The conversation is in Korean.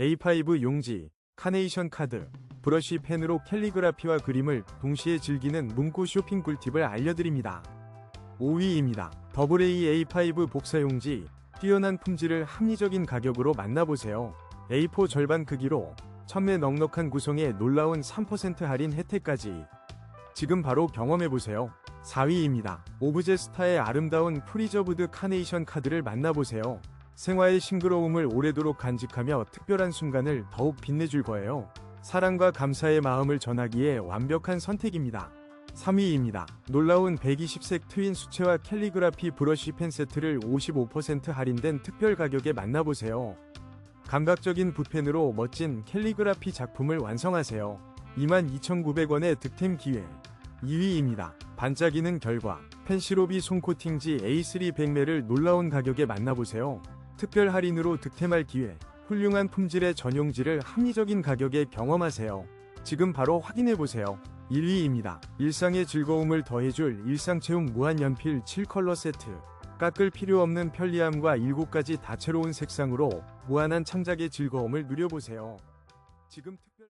A5 용지, 카네이션 카드, 브러쉬 펜으로 캘리그라피와 그림을 동시에 즐기는 문구 쇼핑 꿀팁을 알려드립니다. 5위입니다. AA A5 복사용지, 뛰어난 품질을 합리적인 가격으로 만나보세요. A4 절반 크기로 천매 넉넉한 구성에 놀라운 3% 할인 혜택까지 지금 바로 경험해보세요. 4위입니다. 오브제스타의 아름다운 프리저브드 카네이션 카드를 만나보세요. 생활의 싱그러움을 오래도록 간직하며 특별한 순간을 더욱 빛내줄 거예요. 사랑과 감사의 마음을 전하기에 완벽한 선택입니다. 3위입니다. 놀라운 120색 트윈 수채화 캘리그라피 브러쉬 펜 세트를 55% 할인된 특별 가격에 만나보세요. 감각적인 붓펜으로 멋진 캘리그라피 작품을 완성하세요. 22,900원의 득템 기회. 2위입니다. 반짝이는 결과 펜시로비 손코팅지 A3 백매를 놀라운 가격에 만나보세요. 특별 할인으로 득템할 기회. 훌륭한 품질의 전용지를 합리적인 가격에 경험하세요. 지금 바로 확인해보세요. 1위입니다. 일상의 즐거움을 더해줄 일상체험 무한연필 7컬러 세트. 깎을 필요 없는 편리함과 7가지 다채로운 색상으로 무한한 창작의 즐거움을 누려보세요. 지금 특별